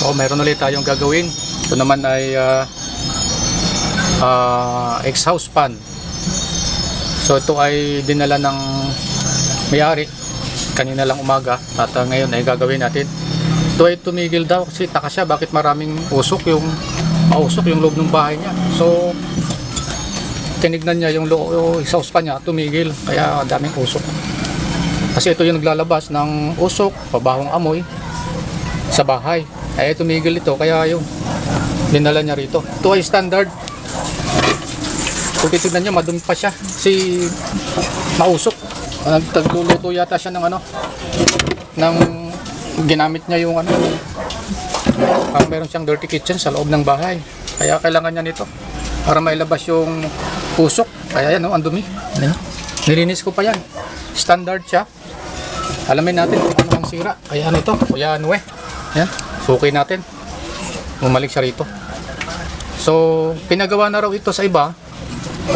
So, meron ulit tayong gagawin. Ito naman ay ah, ah, exhaust fan. So, ito ay dinala ng may-ari kanina lang umaga at ah, ngayon ay gagawin natin. Ito ay tumigil daw kasi taka siya bakit maraming usok yung mausok yung loob ng bahay niya. So, tinignan niya yung, lo- yung exhaust fan niya, tumigil. Kaya daming usok. Kasi ito yung naglalabas ng usok, pabahong amoy sa bahay. Kaya tumigil ito, kaya yun, dinala niya rito. Ito ay standard. Kung titignan niyo, madumi pa siya. Si mausok. Nagtagluluto yata siya ng ano, ng ginamit niya yung ano, ang meron siyang dirty kitchen sa loob ng bahay. Kaya kailangan niya nito para mailabas yung usok. Kaya yan, oh, ang dumi. Nilinis ko pa yan. Standard siya. Alamin natin kung ano ang sira. Kaya ano ito? Kuya Anwe. Yan. Suki natin. Bumalik siya rito. So, pinagawa na raw ito sa iba.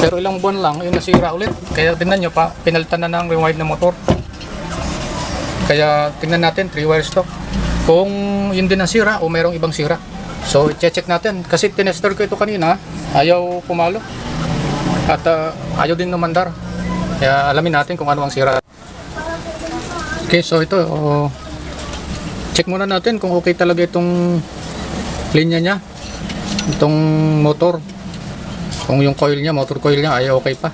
Pero ilang buwan lang, yung nasira ulit. Kaya tingnan nyo pa, pinalitan na ng rewind ng motor. Kaya tingnan natin, 3 wires to. Kung yun din ang sira o merong ibang sira. So, i-check natin. Kasi tinester ko ito kanina, ayaw pumalo. At ah, ayaw din numandar. Kaya alamin natin kung ano ang sira. Okay, so ito, oh, check muna natin kung okay talaga itong linya niya. Itong motor. Kung yung coil niya, motor coil niya ay okay pa.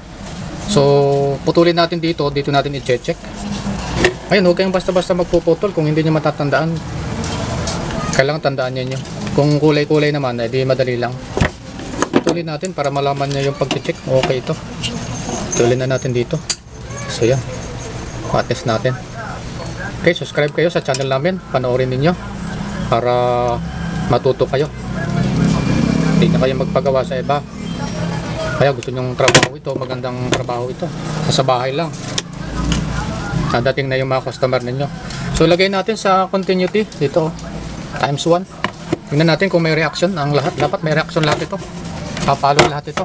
So, putulin natin dito, dito natin i-check. Ayun, huwag kayong basta-basta magpuputol kung hindi niyo matatandaan. Kailangan tandaan niyo. Kung kulay-kulay naman, edi madali lang. Putulin natin para malaman niya yung pag-check. Okay ito. Putulin na natin dito. So, yan. Patest natin. Okay, subscribe kayo sa channel namin. Panoorin ninyo para matuto kayo. Hindi na kayo magpagawa sa iba. Kaya gusto nyong trabaho ito, magandang trabaho ito. Sa bahay lang. Nadating na yung mga customer ninyo. So, lagay natin sa continuity dito. Times 1. Tingnan natin kung may reaction ang lahat. Dapat may reaction lahat ito. Papalo lahat ito.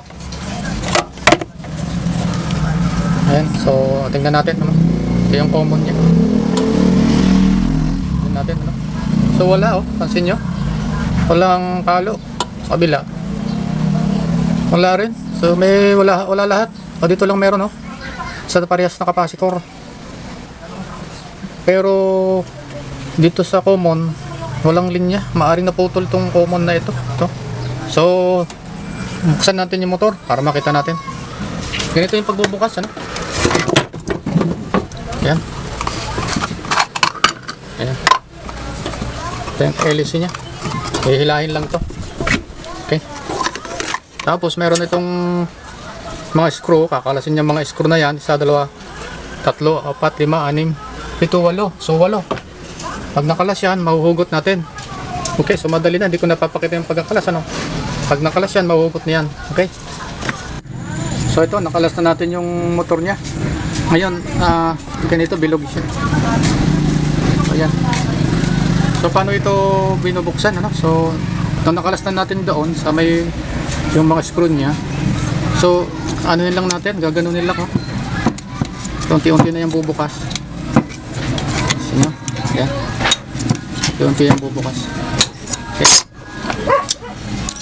Ayan. So, tingnan natin. Ito yung common niya. Natin. Ano? So, wala oh. Pansin nyo? Walang palo. Kabila. Wala rin. So, may wala, wala lahat. O, dito lang meron oh. Sa parehas na kapasitor. Pero dito sa common, walang linya. Maaring naputol tong common na ito. ito. So, buksan natin yung motor para makita natin. Ganito yung pagbubukas, ano? Ayan. Ito yung hélice niya. Hihilahin lang to. Okay. Tapos meron itong mga screw. Kakalasin niya mga screw na yan. Isa, dalawa, tatlo, apat, lima, anim, pito, walo. So, walo. Pag nakalas yan, mahuhugot natin. Okay, so madali na. Hindi ko napapakita yung pagkakalas. Ano? Pag nakalas yan, mahuhugot na yan. Okay? So, ito, nakalas na natin yung motor niya. Ngayon, ah, ganito, bilog siya. Ayan. So, paano ito binubuksan? Ano? So, nung nakalas na natin doon sa may yung mga screw niya. So, ano lang natin, gaganunin lang. Oh. Unti-unti na yung bubukas. Sino? Yan. Unti-unti yung bubukas. Okay.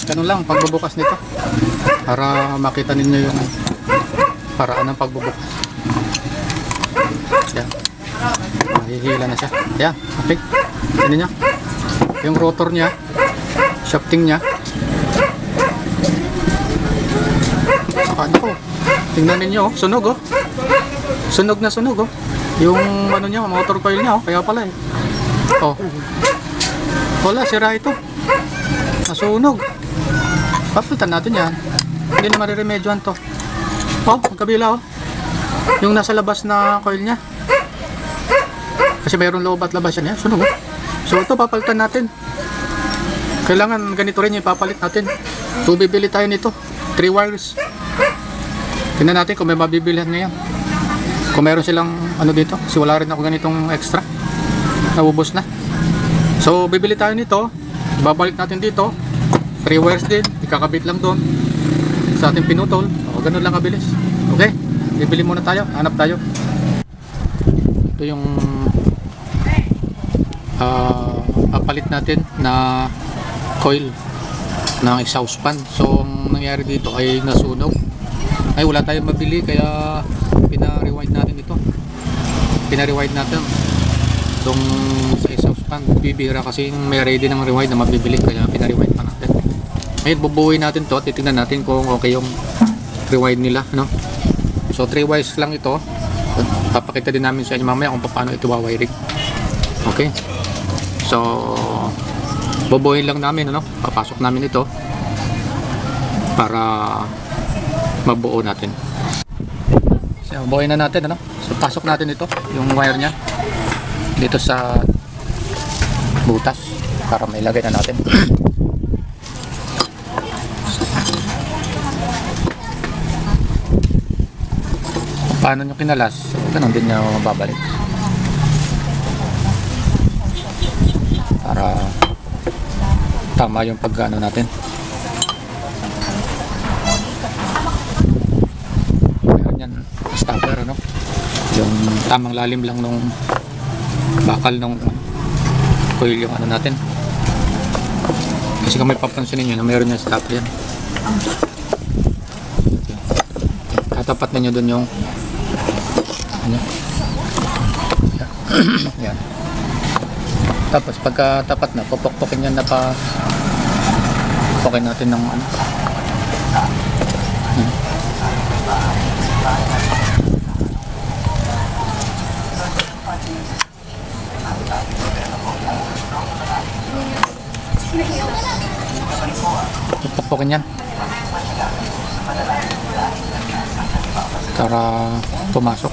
Ganun lang, pagbubukas nito. Para makita ninyo yung paraan ng pagbubukas. Yan. Mahihila na siya. Yan. Okay. Ano niya? Yung rotor niya, shafting niya. Saka ko. Tingnan ninyo, oh. sunog oh. Sunog na sunog oh. Yung ano niya, motor coil niya oh. Kaya pala eh. Oh. Wala, sira ito. Nasunog. Papalitan natin yan. Hindi na mariremedyohan to. Oh, ang kabila oh. Yung nasa labas na coil niya. Kasi mayroon loob at labas yan. Sunog oh. So ito papalitan natin. Kailangan ganito rin yung ipapalit natin. So bibili tayo nito. 3 wires. Tingnan natin kung may mabibilihan ngayon. Kung meron silang ano dito. Kasi wala rin ako ganitong extra. Naubos na. So bibili tayo nito. Babalik natin dito. 3 wires din. Ikakabit lang doon. Sa ating pinutol. O ganun lang kabilis. Okay? Bibili muna tayo. Hanap tayo. Ito yung ah papalit natin na coil ng exhaust fan. So, ang nangyari dito ay nasunog. Ay, wala tayong mabili kaya pina-rewind natin ito. Pina-rewind natin itong sa exhaust fan. Bibira kasi may ready ng rewind na mabibili kaya pina-rewind pa natin. Ngayon, bubuuin natin to. Titingnan natin kung okay yung rewind nila. No? So, 3 wires lang ito. Papakita din namin sa inyo mamaya kung paano ito wawiring. Okay? So, bubuuin lang namin, ano? Papasok namin ito para mabuo natin. So, buuin na natin, ano? So, pasok natin ito, yung wire niya dito sa butas para may lagay na natin. Paano nyo kinalas? Ganun din nyo babalik. Para tama yung pagkano natin. Meron yan, stopper, ano? Yung tamang lalim lang nung bakal nung coil yung ano natin. Kasi kung may papansinin nyo na mayroon yung stopper yan. Tatapat ninyo dun yung ano? yan. Tapos pagka tapat na, pupukpukin yan na pa pukin natin ng ano. Hmm. Pupukpukin yan. Para pumasok.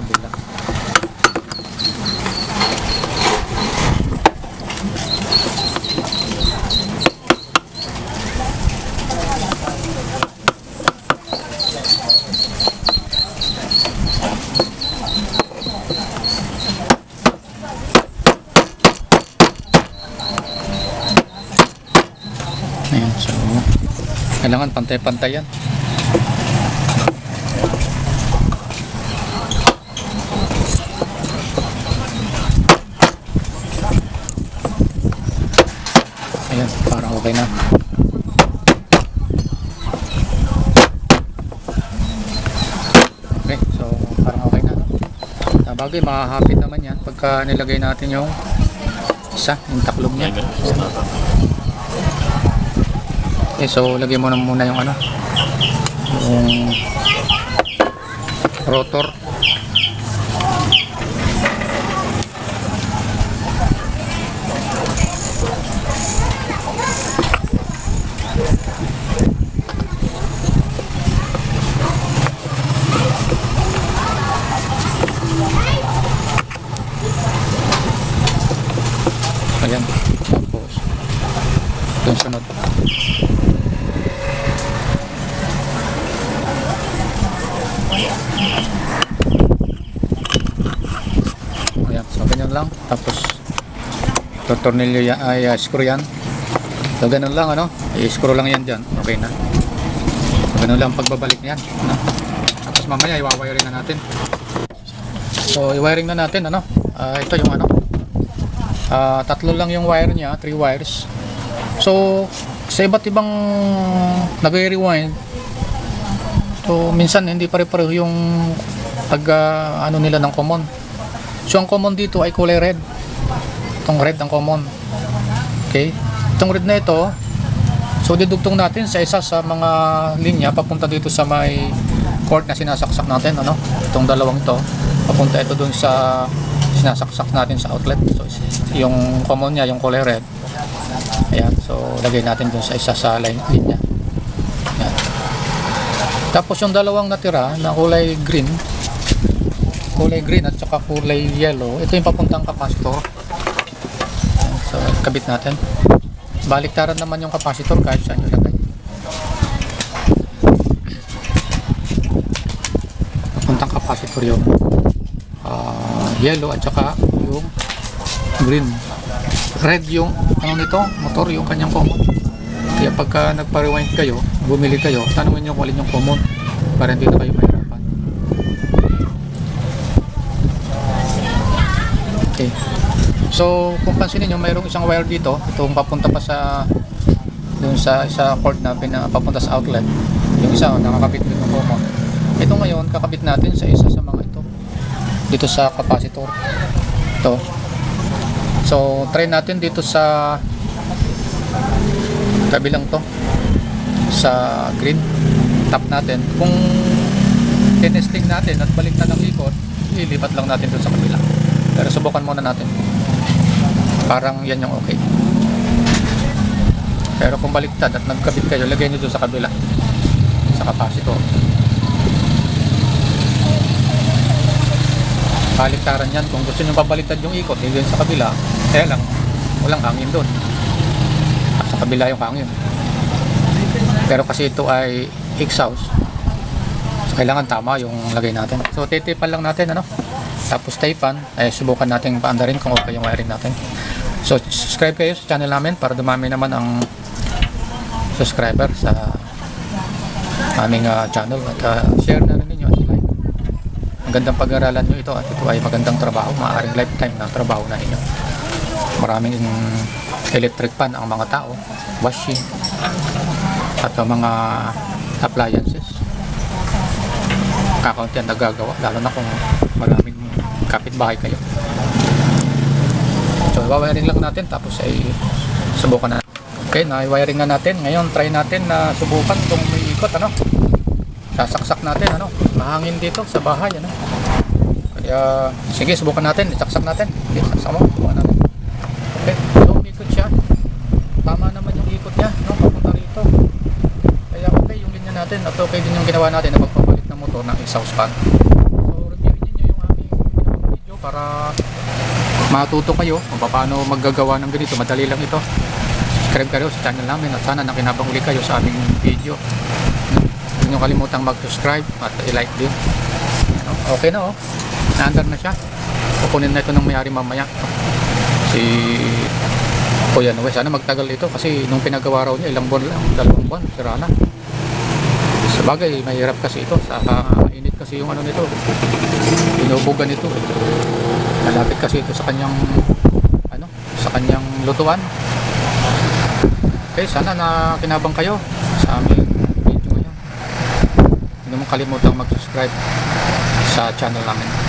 kabila. Ayan, so kailangan pantay-pantay yan. Ayan, parang okay na. Okay, so parang okay na. Ah, bagay, makahapit naman yan pagka nilagay natin yung isa, yung taklog niya. Okay, so lagyan mo na muna yung ano, yung rotor. Ayan. Tapos, yung sunod. Ayan. So, ganyan lang. Tapos, tornilyo yan, ay uh, screw yan. So, ganun lang, ano? I-screw lang yan dyan. Okay na. So, ganun lang pagbabalik niyan. Ano? Tapos, mamaya, iwawiring na natin. So, i-wiring na natin, ano? Ah, ito yung ano? Ah, tatlo lang yung wire niya, three wires. So, sa iba't ibang nagre-rewind, so minsan hindi pare-pareho yung pag ah, ano nila ng common. So, ang common dito ay kulay red. Itong red ang common. Okay? Itong red na ito, so didugtong natin sa isa sa mga linya papunta dito sa may cord na sinasaksak natin, ano? Itong dalawang ito, papunta ito dun sa sinasaksak natin sa outlet. So, yung common niya, yung kulay red. Ayan, so lagay natin dun sa isa sa line linya. Ayan. Tapos yung dalawang natira na kulay green, kulay green at saka kulay yellow, ito yung papuntang capacitor. So kabit natin. Baliktaran naman yung capacitor kahit saan yung lagay. Papuntang capacitor yung ah, yellow at saka yung green. Red yung ano nito, motor yung kanyang common. Kaya pagka nagpa-rewind kayo, bumili kayo, tanungin nyo kung alin yung common para hindi na kayo mahirapan. Okay. So, kung pansinin nyo, mayroong isang wire dito. Itong papunta pa sa dun sa isa cord na pina, papunta sa outlet. Yung isa, nakakabit dito ng common. Ito ngayon, kakabit natin sa isa sa mga ito. Dito sa capacitor. Ito. So, try natin dito sa kabilang to sa green tap natin kung tinesting natin at balik na ng ikot ilipat lang natin dun sa kabila pero subukan muna natin. Parang yan yung okay. Pero kung baliktad at nagkabit kayo lagay nyo dun sa kabila. Sa capacitor baliktaran yan. Kung gusto nyo pabaliktad yung ikot yun sa kabila kaya lang walang hangin at sa kabila yung hangin. Pero kasi ito ay exhaust so kailangan tama yung lagay natin. So titipan lang natin ano? Tapos taypan ay subukan natin paandarin kung okay yung wiring natin. So subscribe kayo sa channel namin para dumami naman ang subscriber sa aming ah, channel. At ah, share na rin ninyo at like. Magandang pag-aralan nyo ito at ito ay magandang trabaho. Maaaring lifetime na trabaho na ninyo. Maraming electric pan ang mga tao washing at ang mga appliances kakaunti ang nagagawa lalo na kung maraming kapitbahay kayo. So wawiring lang natin tapos ay subukan na okay na wiring na natin. Ngayon try natin na subukan kung may ikot ano? Sasaksak natin ano? Mahangin dito sa bahay ano? Kaya sige subukan natin. Isaksak natin. Okay, saksak mo. Subukan natin. Okay so umikot siya. Tama naman yung ikot niya no? Papunta rito. Kaya okay yung linya natin. At okay din yung ginawa natin. Na magpapalit motor ng exhaust fan so reviewin niyo yung aming video para matuto kayo kung paano maggagawa ng ganito. Madali lang ito. Subscribe kayo sa channel namin at sana nakinabang uli kayo sa aming video. Huwag niyo kalimutang mag-subscribe at i-like din. Ano, okay na oh. Naandar na siya. Kukunin na ito ng mayari mamaya. Si Kuya Noe sana magtagal ito kasi nung pinagawa raw niya ilang buwan lang dalawang buwan sira na sa bagay mahirap kasi ito. Sa init kasi yung ano nito. Binubugan nito. Malapit kasi ito sa kanyang ano sa kanyang lutuan. Okay sana na kinabang kayo sa aming video ngayon. Hindi mo kalimutang mag subscribe sa channel namin